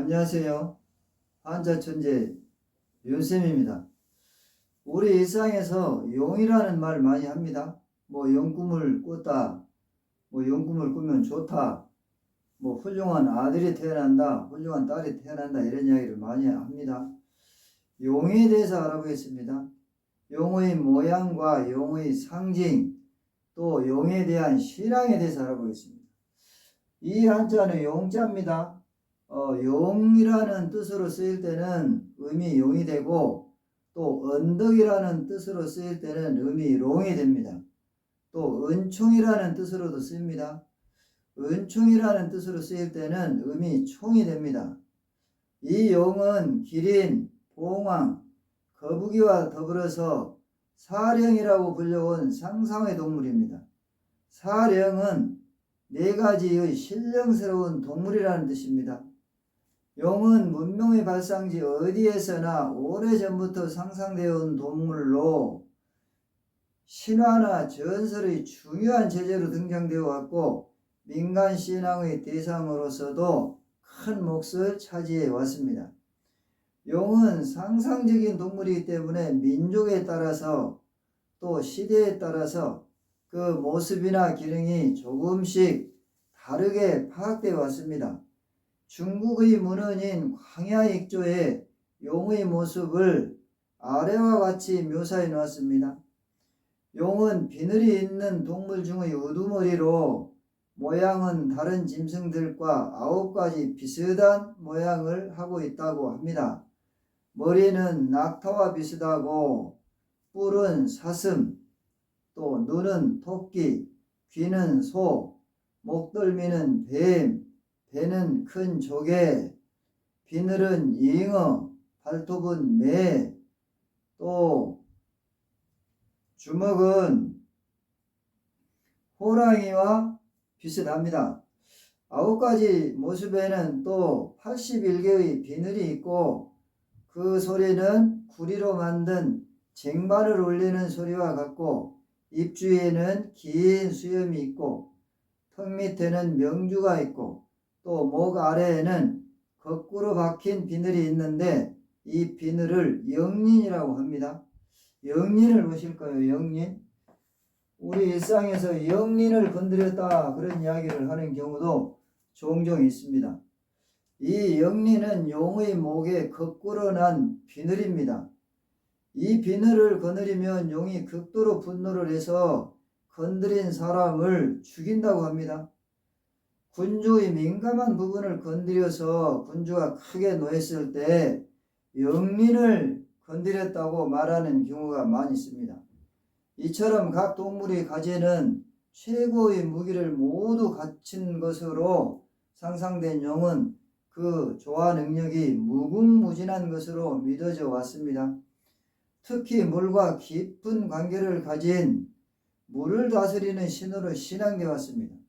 안녕하세요. 한자천재 윤쌤입니다. 우리 일상에서 용이라는 말 많이 합니다. 뭐 용꿈을 꿨다, 뭐 용꿈을 꾸면 좋다, 뭐 훌륭한 아들이 태어난다, 훌륭한 딸이 태어난다 이런 이야기를 많이 합니다. 용에 대해서 알아보겠습니다. 용의 모양과 용의 상징, 또 용에 대한 신앙에 대해서 알아보겠습니다. 이 한자는 용자입니다. 어, 용이라는 뜻으로 쓰일 때는 의미 용이 되고 또 언덕이라는 뜻으로 쓰일 때는 의미 롱이 됩니다. 또 은총이라는 뜻으로도 쓰입니다. 은총이라는 뜻으로 쓰일 때는 의미 총이 됩니다. 이 용은 기린, 봉황, 거북이와 더불어서 사령이라고 불려온 상상의 동물입니다. 사령은 네 가지의 신령스러운 동물이라는 뜻입니다. 용은 문명의 발상지 어디에서나 오래전부터 상상되어 온 동물로 신화나 전설의 중요한 제재로 등장되어 왔고 민간 신앙의 대상으로서도 큰 몫을 차지해 왔습니다. 용은 상상적인 동물이기 때문에 민족에 따라서 또 시대에 따라서 그 모습이나 기능이 조금씩 다르게 파악되어 왔습니다. 중국의 문헌인 광야익조에 용의 모습을 아래와 같이 묘사해 놓았습니다. 용은 비늘이 있는 동물 중의 우두머리로 모양은 다른 짐승들과 아홉 가지 비슷한 모양을 하고 있다고 합니다. 머리는 낙타와 비슷하고 뿔은 사슴, 또 눈은 토끼, 귀는 소, 목덜미는 뱀, 배는 큰 조개, 비늘은 잉어, 발톱은 매, 또 주먹은 호랑이와 비슷합니다. 아홉 가지 모습에는 또 81개의 비늘이 있고 그 소리는 구리로 만든 쟁반을 울리는 소리와 같고 입 주위에는 긴 수염이 있고 턱 밑에는 명주가 있고 또 목 아래에는 거꾸로 박힌 비늘이 있는데 이 비늘을 영린이라고 합니다. 영린을 보실 거예요. 영린. 우리 일상에서 영린을 건드렸다 그런 이야기를 하는 경우도 종종 있습니다. 이 영린은 용의 목에 거꾸로 난 비늘입니다. 이 비늘을 거느리면 용이 극도로 분노를 해서 건드린 사람을 죽인다고 합니다. 군주의 민감한 부분을 건드려서 군주가 크게 노했을 때 영린을 건드렸다고 말하는 경우가 많이 있습니다. 이처럼 각 동물이 가지는 최고의 무기를 모두 갖춘 것으로 상상된 용은 그 조화 능력이 무궁무진한 것으로 믿어져 왔습니다. 특히 물과 깊은 관계를 가진 물을 다스리는 신으로 신앙되어 왔습니다.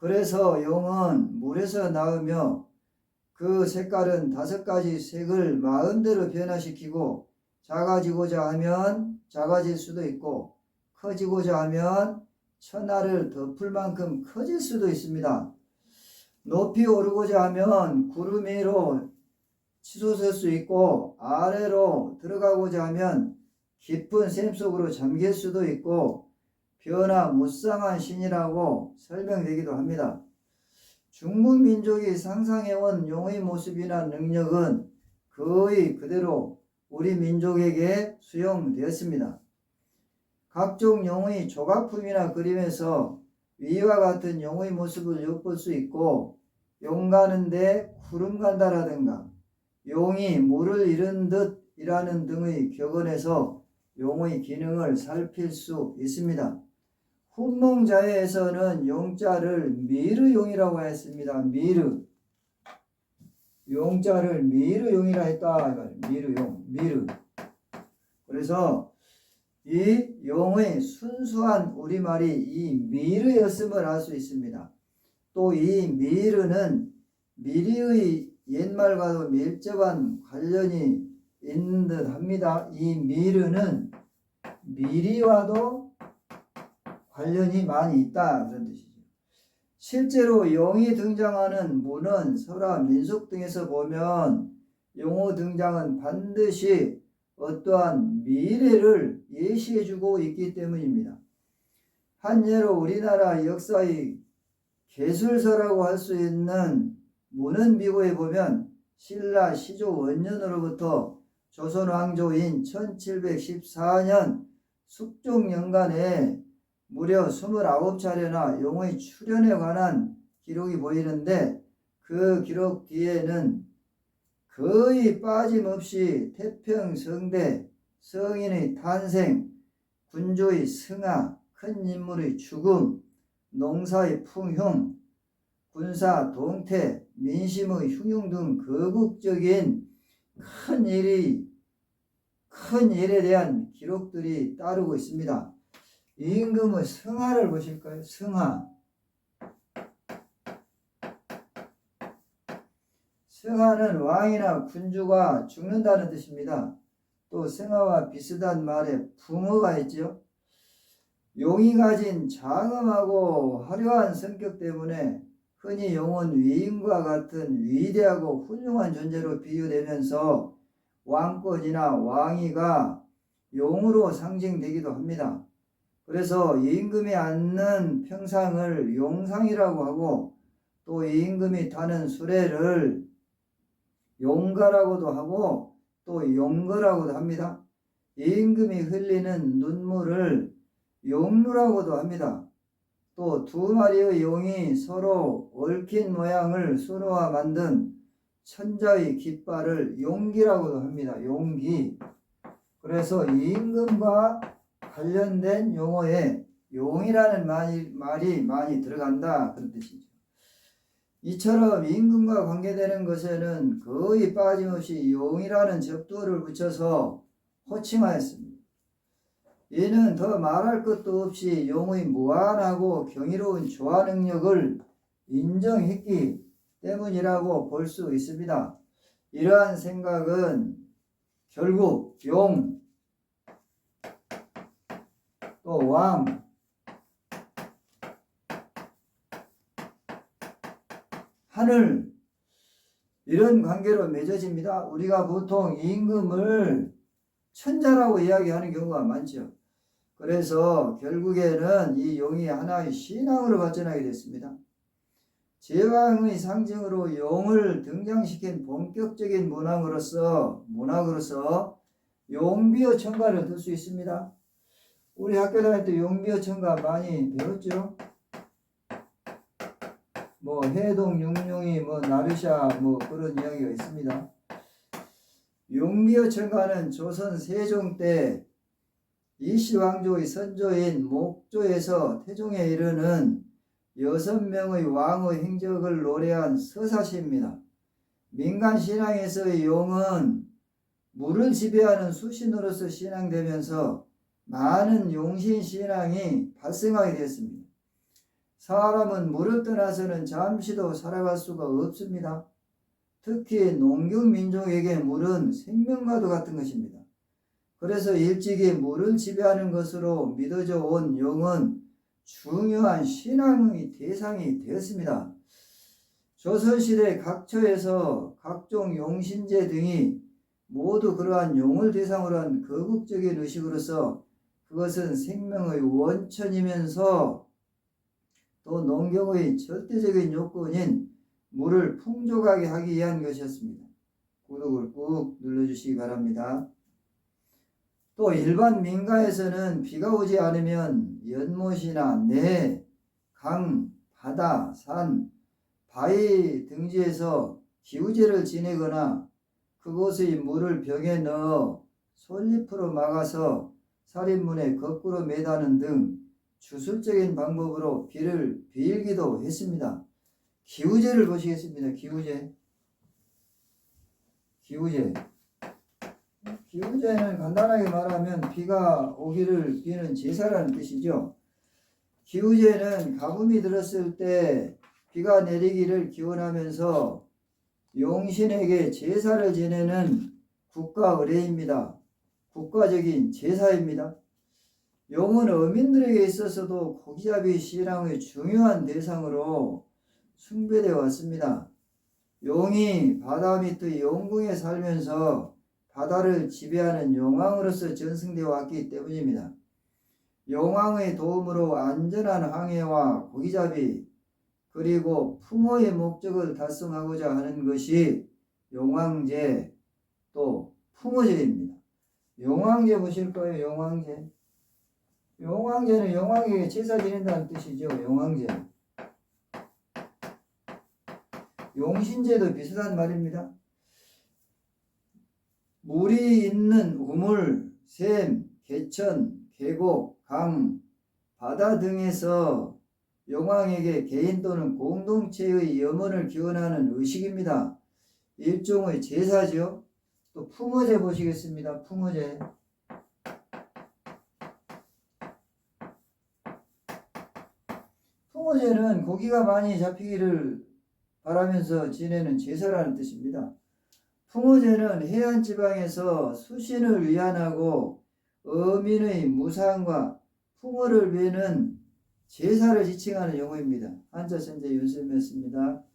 그래서 용은 물에서 나오며 그 색깔은 다섯 가지 색을 마음대로 변화시키고 작아지고자 하면 작아질 수도 있고 커지고자 하면 천하를 덮을 만큼 커질 수도 있습니다. 높이 오르고자 하면 구름 위로 치솟을 수 있고 아래로 들어가고자 하면 깊은 샘 속으로 잠길 수도 있고 변화 무쌍한 신이라고 설명되기도 합니다. 중국 민족이 상상해온 용의 모습이나 능력은 거의 그대로 우리 민족에게 수용되었습니다. 각종 용의 조각품이나 그림에서 위와 같은 용의 모습을 엿볼 수 있고 용 가는데 구름 간다라든가 용이 물을 잃은 듯 이라는 등의 격언에서 용의 기능을 살필 수 있습니다. 훈몽자에서는 용자를 미르용이라고 했습니다. 미르. 용자를 미르용이라 했다. 미르용, 미르. 그래서 이 용의 순수한 우리말이 이 미르였음을 알 수 있습니다. 또 이 미르는 미리의 옛말과도 밀접한 관련이 있는 듯 합니다. 이 미르는 미리와도 관련이 많이 있다 그런 뜻이죠. 실제로 용이 등장하는 문헌, 설화, 민속 등에서 보면 용어 등장은 반드시 어떠한 미래를 예시해주고 있기 때문입니다. 한 예로 우리나라 역사의 개술서라고 할 수 있는 문헌 비고에 보면 신라 시조 원년으로부터 조선 왕조인 1714년 숙종연간에 무려 29차례나 용의 출현에 관한 기록이 보이는데 그 기록 뒤에는 거의 빠짐없이 태평성대, 성인의 탄생, 군주의 승하, 큰 인물의 죽음, 농사의 풍흉, 군사 동태, 민심의 흉흉 등 거국적인 큰 일이 큰 일에 대한 기록들이 따르고 있습니다. 임금의 승하를 보실까요? 승하. 승하는 왕이나 군주가 죽는다는 뜻입니다. 또 승하와 비슷한 말에 붕어가 있죠. 용이 가진 장엄하고 화려한 성격 때문에 흔히 용은 위인과 같은 위대하고 훌륭한 존재로 비유되면서 왕권이나 왕위가 용으로 상징되기도 합니다. 그래서 임금이 앉는 평상을 용상이라고 하고 또 임금이 타는 수레를 용가라고도 하고 또 용거라고도 합니다. 임금이 흘리는 눈물을 용루라고도 합니다. 또 두 마리의 용이 서로 얽힌 모양을 수놓아 만든 천자의 깃발을 용기라고도 합니다. 용기. 그래서 임금과 관련된 용어에 용이라는 말이, 말이 많이 들어간다 그런 뜻이죠. 이처럼 임금과 관계되는 것에는 거의 빠짐없이 용이라는 접두어를 붙여서 호칭하였습니다. 이는 더 말할 것도 없이 용의 무한하고 경이로운 조화 능력을 인정했기 때문이라고 볼 수 있습니다. 이러한 생각은 결국 용, 또 왕, 하늘 이런 관계로 맺어집니다. 우리가 보통 임금을 천자라고 이야기하는 경우가 많죠. 그래서 결국에는 이 용이 하나의 신앙으로 발전하게 됐습니다. 제왕의 상징으로 용을 등장시킨 본격적인 문학으로서 문학으로서 용비어 청가를 들 수 있습니다. 우리 학교 다닐 때 용비어 청가 많이 배웠죠. 뭐 해동 용룡이 뭐 나르샤 뭐 그런 이야기가 있습니다. 용비어 청가는 조선 세종 때 이시 왕조의 선조인 목조에서 태종에 이르는 여섯 명의 왕의 행적을 노래한 서사시입니다. 민간 신앙에서의 용은 물을 지배하는 수신으로서 신앙되면서 많은 용신 신앙이 발생하게 되었습니다. 사람은 물을 떠나서는 잠시도 살아갈 수가 없습니다. 특히 농경 민족에게 물은 생명과도 같은 것입니다. 그래서 일찍이 물을 지배하는 것으로 믿어져 온 용은 중요한 신앙의 대상이 되었습니다. 조선시대 각처에서 각종 용신제 등이 모두 그러한 용을 대상으로 한 거국적인 의식으로서 그것은 생명의 원천이면서 또 농경의 절대적인 요건인 물을 풍족하게 하기 위한 것이었습니다. 구독을 꾹 눌러주시기 바랍니다. 또 일반 민가에서는 비가 오지 않으면 연못이나 내, 강, 바다, 산, 바위 등지에서 기우제를 지내거나 그곳의 물을 병에 넣어 솔잎으로 막아서 살인문에 거꾸로 매다는 등 주술적인 방법으로 비를 빌기도 했습니다. 기우제를 보시겠습니다. 기우제. 기우제. 기우제는 간단하게 말하면 비가 오기를 비는 제사라는 뜻이죠. 기우제는 가뭄이 들었을 때 비가 내리기를 기원하면서 용신에게 제사를 지내는 국가 의례입니다. 국가적인 제사입니다. 용은 어민들에게 있어서도 고기잡이 신앙의 중요한 대상으로 숭배되어 왔습니다. 용이 바다 밑의 용궁에 살면서 바다를 지배하는 용왕으로서 전승되어 왔기 때문입니다. 용왕의 도움으로 안전한 항해와 고기잡이 그리고 풍어의 목적을 달성하고자 하는 것이 용왕제 또 풍어제입니다. 용왕제 보실 거예요. 용왕제. 용왕제는 용왕에게 제사 지낸다는 뜻이죠. 용왕제. 용신제도 비슷한 말입니다. 물이 있는 우물, 샘, 개천, 계곡, 강, 바다 등에서 용왕에게 개인 또는 공동체의 염원을 기원하는 의식입니다. 일종의 제사죠. 또 풍어제 보시겠습니다. 풍어제. 풍어제는 고기가 많이 잡히기를 바라면서 지내는 제사라는 뜻입니다. 풍어제는 해안 지방에서 수신을 위안하고 어민의 무상과 풍어를 베는 제사를 지칭하는 용어입니다. 한자 선제 윤쌤이었습니다.